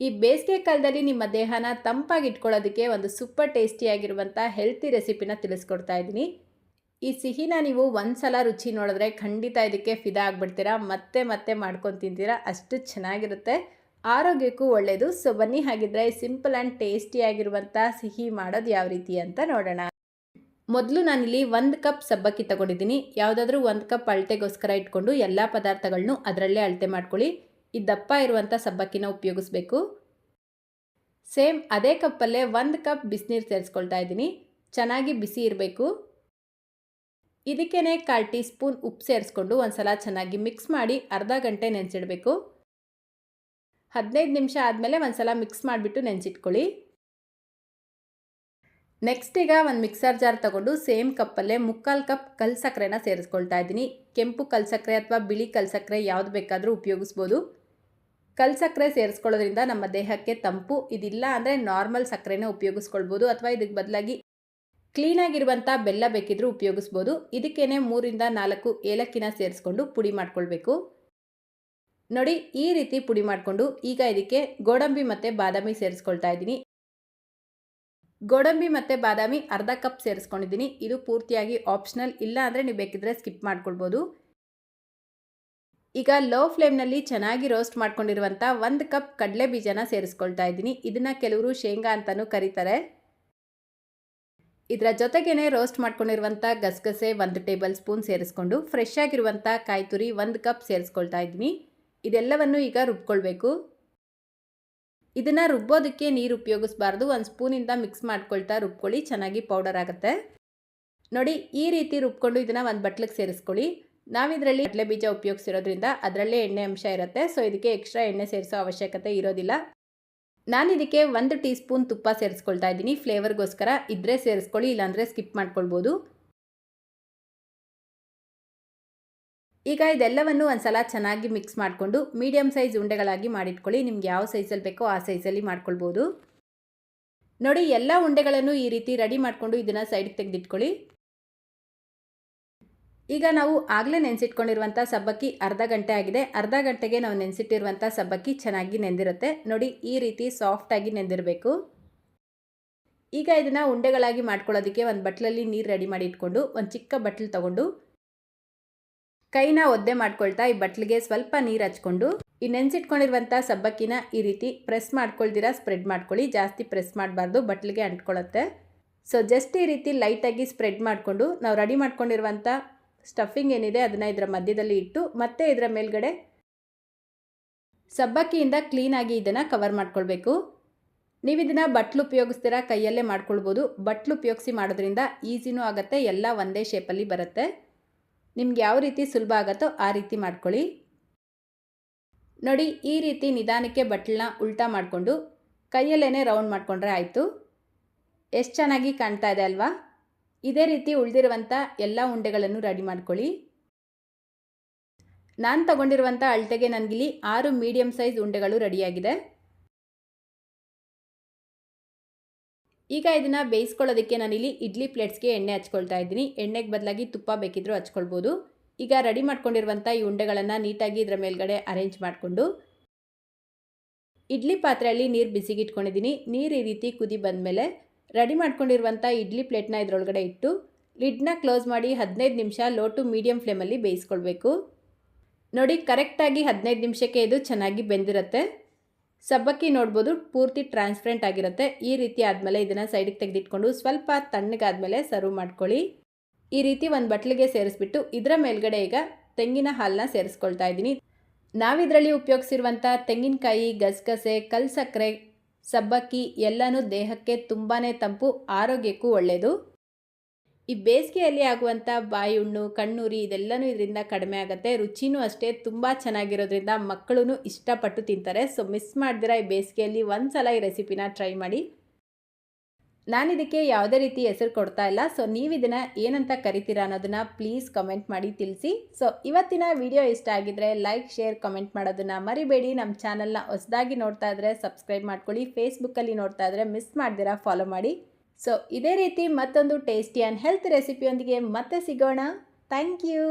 ಈ ಬೇಸಿಗೆ ಕಾಲದಲ್ಲಿ ನಿಮ್ಮ ದೇಹನ ತಂಪಾಗಿ ಇಟ್ಕೊಳ್ಳೋದಕ್ಕೆ ಒಂದು ಸೂಪರ್ ಟೇಸ್ಟಿಯಾಗಿರುವಂಥ ಹೆಲ್ತಿ ರೆಸಿಪಿನ ತಿಳಿಸ್ಕೊಡ್ತಾ ಇದ್ದೀನಿ. ಈ ಸಿಹಿನ ನೀವು ಒಂದು ಸಲ ರುಚಿ ನೋಡಿದ್ರೆ ಖಂಡಿತ ಇದಕ್ಕೆ ಫಿದಾ ಆಗಿಬಿಡ್ತೀರಾ, ಮತ್ತೆ ಮತ್ತೆ ಮಾಡ್ಕೊಂಡು ತಿಂತೀರಾ, ಅಷ್ಟು ಚೆನ್ನಾಗಿರುತ್ತೆ. ಆರೋಗ್ಯಕ್ಕೂ ಒಳ್ಳೆಯದು ಸೊ ಬನ್ನಿ ಹಾಗಿದ್ರೆ ಸಿಂಪಲ್ ಆ್ಯಂಡ್ ಟೇಸ್ಟಿಯಾಗಿರುವಂಥ ಸಿಹಿ ಮಾಡೋದು ಯಾವ ರೀತಿ ಅಂತ ನೋಡೋಣ. ಮೊದಲು ನಾನಿಲ್ಲಿ ಒಂದು ಕಪ್ ಸಬ್ಬಕ್ಕಿ ತಗೊಂಡಿದ್ದೀನಿ. ಯಾವುದಾದ್ರೂ ಒಂದು ಕಪ್ ಅಳತೆಗೋಸ್ಕರ ಇಟ್ಕೊಂಡು ಎಲ್ಲ ಪದಾರ್ಥಗಳನ್ನೂ ಅದರಲ್ಲೇ ಅಳತೆ ಮಾಡ್ಕೊಳ್ಳಿ. ಈ ದಪ್ಪ ಇರುವಂಥ ಸಬ್ಬಕ್ಕಿನ ಉಪಯೋಗಿಸ್ಬೇಕು. ಸೇಮ್ ಅದೇ ಕಪ್ಪಲ್ಲೇ ಒಂದು ಕಪ್ ಬಿಸಿನೀರು ಸೇರಿಸ್ಕೊಳ್ತಾ ಇದ್ದೀನಿ. ಚೆನ್ನಾಗಿ ಬಿಸಿ ಇರಬೇಕು. ಇದಕ್ಕೇ ಕಾಲು ಟೀ ಸ್ಪೂನ್ ಉಪ್ಪು ಸೇರಿಸ್ಕೊಂಡು ಒಂದು ಸಲ ಚೆನ್ನಾಗಿ ಮಿಕ್ಸ್ ಮಾಡಿ ಅರ್ಧ ಗಂಟೆ ನೆನೆಸಿಡಬೇಕು. ಹದಿನೈದು ನಿಮಿಷ ಆದಮೇಲೆ ಒಂದು ಸಲ ಮಿಕ್ಸ್ ಮಾಡಿಬಿಟ್ಟು ನೆನೆಸಿಟ್ಕೊಳ್ಳಿ. ನೆಕ್ಸ್ಟ್ ಈಗ ಒಂದು ಮಿಕ್ಸರ್ ಜಾರ್ ತಗೊಂಡು ಸೇಮ್ ಕಪ್ಪಲ್ಲೇ ಮುಕ್ಕಾಲು ಕಪ್ ಕಲ್ ಸಕ್ಕರೆನ ಸೇರಿಸ್ಕೊಳ್ತಾ ಇದ್ದೀನಿ. ಕೆಂಪು ಕಲ್ ಸಕ್ಕರೆ ಅಥವಾ ಬಿಳಿ ಕಲ್ ಸಕ್ಕರೆ ಯಾವುದು ಬೇಕಾದರೂ ಉಪಯೋಗಿಸ್ಬೋದು. ಕಲ್ ಸಕ್ಕರೆ ಸೇರಿಸ್ಕೊಳ್ಳೋದ್ರಿಂದ ನಮ್ಮ ದೇಹಕ್ಕೆ ತಂಪು, ಇದಿಲ್ಲ ಅಂದರೆ ನಾರ್ಮಲ್ ಸಕ್ಕರೆನೇ ಉಪಯೋಗಿಸ್ಕೊಳ್ಬೋದು ಅಥವಾ ಇದಕ್ಕೆ ಬದಲಾಗಿ ಕ್ಲೀನಾಗಿರುವಂಥ ಬೆಲ್ಲ ಬೇಕಿದ್ರೂ ಉಪಯೋಗಿಸ್ಬೋದು. ಇದಕ್ಕೇನೆ ಮೂರಿಂದ ನಾಲ್ಕು ಏಲಕ್ಕಿನ ಸೇರಿಸ್ಕೊಂಡು ಪುಡಿ ಮಾಡ್ಕೊಳ್ಬೇಕು. ನೋಡಿ, ಈ ರೀತಿ ಪುಡಿ ಮಾಡಿಕೊಂಡು ಈಗ ಇದಕ್ಕೆ ಗೋಡಂಬಿ ಮತ್ತು ಬಾದಾಮಿ ಸೇರಿಸ್ಕೊಳ್ತಾ ಇದ್ದೀನಿ. ಗೋಡಂಬಿ ಮತ್ತು ಬಾದಾಮಿ ಅರ್ಧ ಕಪ್ ಸೇರಿಸ್ಕೊಂಡಿದ್ದೀನಿ. ಇದು ಪೂರ್ತಿಯಾಗಿ ಆಪ್ಷನಲ್ ಇಲ್ಲ ಅಂದರೆ ನೀವು ಬೇಕಿದ್ರೆ ಸ್ಕಿಪ್ ಮಾಡ್ಕೊಳ್ಬೋದು. ಈಗ ಲೋ ಫ್ಲೇಮ್ನಲ್ಲಿ ಚೆನ್ನಾಗಿ ರೋಸ್ಟ್ ಮಾಡ್ಕೊಂಡಿರುವಂಥ ಒಂದು ಕಪ್ ಕಡಲೆ ಬೀಜನ ಸೇರಿಸ್ಕೊಳ್ತಾ ಇದ್ದೀನಿ. ಇದನ್ನು ಕೆಲವರು ಶೇಂಗಾ ಅಂತಲೂ ಕರೀತಾರೆ. ಇದರ ಜೊತೆಗೇನೆ ರೋಸ್ಟ್ ಮಾಡ್ಕೊಂಡಿರುವಂಥ ಗಸಗಸೆ ಒಂದು ಟೇಬಲ್ ಸ್ಪೂನ್ ಸೇರಿಸ್ಕೊಂಡು ಫ್ರೆಶ್ ಆಗಿರುವಂಥ ಕಾಯಿ ತುರಿ ಒಂದು ಕಪ್ ಸೇರಿಸ್ಕೊಳ್ತಾ ಇದ್ದೀನಿ. ಇದೆಲ್ಲವನ್ನು ಈಗ ರುಬ್ಕೊಳ್ಬೇಕು. ಇದನ್ನು ರುಬ್ಬೋದಕ್ಕೆ ನೀರು ಉಪಯೋಗಿಸ್ಬಾರ್ದು. ಒಂದು ಸ್ಪೂನಿಂದ ಮಿಕ್ಸ್ ಮಾಡ್ಕೊಳ್ತಾ ರುಬ್ಕೊಳ್ಳಿ. ಚೆನ್ನಾಗಿ ಪೌಡರ್ ಆಗುತ್ತೆ. ನೋಡಿ, ಈ ರೀತಿ ರುಬ್ಕೊಂಡು ಇದನ್ನು ಒಂದು ಬಟ್ಲಿಗೆ ಸೇರಿಸ್ಕೊಳ್ಳಿ. ನಾವಿದರಲ್ಲಿ ಕಡಲೆ ಬೀಜ ಉಪಯೋಗಿಸಿರೋದ್ರಿಂದ ಅದರಲ್ಲೇ ಎಣ್ಣೆ ಅಂಶ ಇರುತ್ತೆ. ಸೊ ಇದಕ್ಕೆ ಎಕ್ಸ್ಟ್ರಾ ಎಣ್ಣೆ ಸೇರಿಸೋ ಅವಶ್ಯಕತೆ ಇರೋದಿಲ್ಲ. ನಾನು ಇದಕ್ಕೆ ಒಂದು ಟೀ ಸ್ಪೂನ್ ತುಪ್ಪ ಸೇರಿಸ್ಕೊಳ್ತಾ ಇದ್ದೀನಿ. ಫ್ಲೇವರ್ಗೋಸ್ಕರ ಇದ್ರೆ ಸೇರಿಸ್ಕೊಳ್ಳಿ, ಇಲ್ಲಾಂದರೆ ಸ್ಕಿಪ್ ಮಾಡ್ಕೊಳ್ಬೋದು. ಈಗ ಇದೆಲ್ಲವನ್ನು ಒಂದ್ಸಲ ಚೆನ್ನಾಗಿ ಮಿಕ್ಸ್ ಮಾಡಿಕೊಂಡು ಮೀಡಿಯಮ್ ಸೈಜ್ ಉಂಡೆಗಳಾಗಿ ಮಾಡಿಟ್ಕೊಳ್ಳಿ. ನಿಮ್ಗೆ ಯಾವ ಸೈಜಲ್ಲಿ ಬೇಕೋ ಆ ಸೈಜಲ್ಲಿ ಮಾಡ್ಕೊಳ್ಬೋದು. ನೋಡಿ, ಎಲ್ಲ ಉಂಡೆಗಳನ್ನು ಈ ರೀತಿ ರೆಡಿ ಮಾಡಿಕೊಂಡು ಇದನ್ನು ಸೈಡ್ಗೆ ತೆಗೆದಿಟ್ಕೊಳ್ಳಿ. ಈಗ ನಾವು ಆಗಲೇ ನೆನೆಸಿಟ್ಕೊಂಡಿರುವಂಥ ಸಬ್ಬಕ್ಕಿ ಅರ್ಧ ಗಂಟೆ ಆಗಿದೆ. ಅರ್ಧ ಗಂಟೆಗೆ ನಾವು ನೆನೆಸಿಟ್ಟಿರುವಂಥ ಸಬ್ಬಕ್ಕಿ ಚೆನ್ನಾಗಿ ನೆಂದಿರುತ್ತೆ. ನೋಡಿ, ಈ ರೀತಿ ಸಾಫ್ಟಾಗಿ ನೆಂದಿರಬೇಕು. ಈಗ ಇದನ್ನು ಉಂಡೆಗಳಾಗಿ ಮಾಡ್ಕೊಳ್ಳೋದಕ್ಕೆ ಒಂದು ಬಟ್ಲಲ್ಲಿ ನೀರು ರೆಡಿ ಮಾಡಿ ಇಟ್ಕೊಂಡು, ಒಂದು ಚಿಕ್ಕ ಬಟ್ಲ್ ತೊಗೊಂಡು, ಕೈನ ಒದ್ದೆ ಮಾಡ್ಕೊಳ್ತಾ ಈ ಬಟ್ಲಿಗೆ ಸ್ವಲ್ಪ ನೀರು ಹಚ್ಕೊಂಡು, ಈ ನೆನೆಸಿಟ್ಕೊಂಡಿರುವಂಥ ಸಬ್ಬಕ್ಕಿನ ಈ ರೀತಿ ಪ್ರೆಸ್ ಮಾಡ್ಕೊಳ್ದಿರಾ ಸ್ಪ್ರೆಡ್ ಮಾಡ್ಕೊಳ್ಳಿ. ಜಾಸ್ತಿ ಪ್ರೆಸ್ ಮಾಡಬಾರ್ದು, ಬಟ್ಲಿಗೆ ಅಂಟ್ಕೊಳ್ಳುತ್ತೆ ಸೊ ಜಸ್ಟ್ ಈ ರೀತಿ ಲೈಟಾಗಿ ಸ್ಪ್ರೆಡ್ ಮಾಡಿಕೊಂಡು, ನಾವು ರೆಡಿ ಮಾಡ್ಕೊಂಡಿರುವಂಥ ಸ್ಟಫಿಂಗ್ ಏನಿದೆ ಅದನ್ನು ಇದರ ಮಧ್ಯದಲ್ಲಿ ಇಟ್ಟು ಮತ್ತೆ ಇದರ ಮೇಲ್ಗಡೆ ಸಬ್ಬಕ್ಕಿಯಿಂದ ಕ್ಲೀನಾಗಿ ಇದನ್ನು ಕವರ್ ಮಾಡ್ಕೊಳ್ಬೇಕು. ನೀವು ಇದನ್ನು ಬಟ್ಲು ಉಪಯೋಗಿಸ್ತೀರಾ ಕೈಯಲ್ಲೇ ಮಾಡ್ಕೊಳ್ಬೋದು. ಬಟ್ಲು ಉಪಯೋಗಿಸಿ ಮಾಡೋದ್ರಿಂದ ಈಸಿನೂ ಆಗುತ್ತೆ, ಎಲ್ಲ ಒಂದೇ ಶೇಪಲ್ಲಿ ಬರುತ್ತೆ. ನಿಮ್ಗೆ ಯಾವ ರೀತಿ ಸುಲಭ ಆಗುತ್ತೋ ಆ ರೀತಿ ಮಾಡ್ಕೊಳ್ಳಿ. ನೋಡಿ, ಈ ರೀತಿ ನಿಧಾನಕ್ಕೆ ಬಟ್ಲನ್ನ ಉಲ್ಟಾ ಮಾಡಿಕೊಂಡು ಕೈಯಲ್ಲೇ ರೌಂಡ್ ಮಾಡಿಕೊಂಡ್ರೆ ಆಯಿತು. ಎಷ್ಟು ಚೆನ್ನಾಗಿ ಕಾಣ್ತಾ ಇದೆ ಅಲ್ವಾ? ಇದೇ ರೀತಿ ಉಳಿದಿರುವಂಥ ಎಲ್ಲ ಉಂಡೆಗಳನ್ನು ರೆಡಿ ಮಾಡ್ಕೊಳ್ಳಿ. ನಾನು ತಗೊಂಡಿರುವಂಥ ಅಳತೆಗೆ ನನಗಿಲ್ಲಿ ಆರು ಮೀಡಿಯಮ್ ಸೈಜ್ ಉಂಡೆಗಳು ರೆಡಿಯಾಗಿದೆ ಈಗ ಇದನ್ನು ಬೇಯಿಸ್ಕೊಳ್ಳೋದಕ್ಕೆ ನಾನಿಲ್ಲಿ ಇಡ್ಲಿ ಪ್ಲೇಟ್ಸ್ಗೆ ಎಣ್ಣೆ ಹಚ್ಕೊಳ್ತಾ ಇದ್ದೀನಿ. ಎಣ್ಣೆಗೆ ಬದಲಾಗಿ ತುಪ್ಪ ಬೇಕಿದ್ರೂ ಹಚ್ಕೊಳ್ಬೋದು. ಈಗ ರೆಡಿ ಮಾಡ್ಕೊಂಡಿರುವಂಥ ಈ ಉಂಡೆಗಳನ್ನು ನೀಟಾಗಿ ಇದರ ಮೇಲ್ಗಡೆ ಅರೇಂಜ್ ಮಾಡಿಕೊಂಡು. ಇಡ್ಲಿ ಪಾತ್ರೆಯಲ್ಲಿ ನೀರು ಬಿಸಿಗಿಟ್ಕೊಂಡಿದ್ದೀನಿ. ನೀರು ಈ ರೀತಿ ಕುದಿ ಬಂದಮೇಲೆ ರೆಡಿ ಮಾಡ್ಕೊಂಡಿರುವಂಥ ಇಡ್ಲಿ ಪ್ಲೇಟ್ನ ಇದರೊಳಗಡೆ ಇಟ್ಟು, ಲಿಡ್ನ ಕ್ಲೋಸ್ ಮಾಡಿ ಹದಿನೈದು ನಿಮಿಷ ಲೋ ಟು ಮೀಡಿಯಮ್ ಫ್ಲೇಮಲ್ಲಿ ಬೇಯಿಸ್ಕೊಳ್ಬೇಕು. ನೋಡಿ, ಕರೆಕ್ಟಾಗಿ ಹದಿನೈದು ನಿಮಿಷಕ್ಕೆ ಇದು ಚೆನ್ನಾಗಿ ಬೆಂದಿರುತ್ತೆ. ಸಬ್ಬಕ್ಕಿ ನೋಡ್ಬೋದು, ಪೂರ್ತಿ ಟ್ರಾನ್ಸ್ಪರೆಂಟ್ ಆಗಿರುತ್ತೆ. ಈ ರೀತಿ ಆದಮೇಲೆ ಇದನ್ನು ಸೈಡಿಗೆ ತೆಗೆದಿಟ್ಕೊಂಡು ಸ್ವಲ್ಪ ತಣ್ಣಗಾದಮೇಲೆ ಸರ್ವ್ ಮಾಡ್ಕೊಳ್ಳಿ. ಈ ರೀತಿ ಒಂದು ಬಟ್ಲಿಗೆ ಸೇರಿಸ್ಬಿಟ್ಟು ಇದರ ಮೇಲ್ಗಡೆ ಈಗ ತೆಂಗಿನ ಹಾಲನ್ನ ಸೇರಿಸ್ಕೊಳ್ತಾ ಇದ್ದೀನಿ. ನಾವಿದರಲ್ಲಿ ಉಪಯೋಗಿಸಿರುವಂಥ ತೆಂಗಿನಕಾಯಿ, ಗಸಗಸೆ ಕಲ್ ಸಕ್ಕರೆ ಸಬ್ಬಕ್ಕಿ ಎಲ್ಲನೂ ದೇಹಕ್ಕೆ ತುಂಬಾ ತಂಪು, ಆರೋಗ್ಯಕ್ಕೂ ಒಳ್ಳೆಯದು ಈ ಬೇಸಿಗೆಯಲ್ಲಿ ಆಗುವಂಥ ಬಾಯಿ ಹುಣ್ಣು ಕಣ್ಣೂರಿ ಇದೆಲ್ಲನೂ ಇದರಿಂದ ಕಡಿಮೆ ಆಗುತ್ತೆ. ರುಚಿನೂ ಅಷ್ಟೇ ತುಂಬ ಚೆನ್ನಾಗಿರೋದ್ರಿಂದ ಮಕ್ಕಳು ಇಷ್ಟಪಟ್ಟು ತಿಂತಾರೆ. ಸೊ ಮಿಸ್ ಮಾಡ್ದಿರ ಈ ಬೇಸಿಗೆಯಲ್ಲಿ ಒಂದು ಸಲ ಈ ರೆಸಿಪಿನ ಟ್ರೈ ಮಾಡಿ. ನಾನು ಇದಕ್ಕೆ ಯಾವುದೇ ರೀತಿ ಹೆಸರು ಕೊಡ್ತಾ ಇಲ್ಲ. ಸೊ ನೀವು ಇದನ್ನು ಏನಂತ ಕರಿತೀರಾ ಅನ್ನೋದನ್ನು ಪ್ಲೀಸ್ ಕಮೆಂಟ್ ಮಾಡಿ ತಿಳಿಸಿ. ಸೊ ಇವತ್ತಿನ ವಿಡಿಯೋ ಇಷ್ಟ ಆಗಿದ್ರೆ ಲೈಕ್ ಶೇರ್ ಕಮೆಂಟ್ ಮಾಡೋದನ್ನು ಮರಿಬೇಡಿ. ನಮ್ಮ ಚಾನಲ್ನ ಹೊಸದಾಗಿ ನೋಡ್ತಾ ಇದ್ರೆ ಸಬ್ಸ್ಕ್ರೈಬ್ ಮಾಡ್ಕೊಳ್ಳಿ. ಫೇಸ್ಬುಕ್ಕಲ್ಲಿ ನೋಡ್ತಾ ಇದ್ರೆ ಮಿಸ್ ಮಾಡ್ದಿರಾ ಫಾಲೋ ಮಾಡಿ. ಸೊ ಇದೇ ರೀತಿ ಮತ್ತೊಂದು ಟೇಸ್ಟಿ ಆ್ಯಂಡ್ ಹೆಲ್ತ್ ರೆಸಿಪಿಯೊಂದಿಗೆ ಮತ್ತೆ ಸಿಗೋಣ. Thank you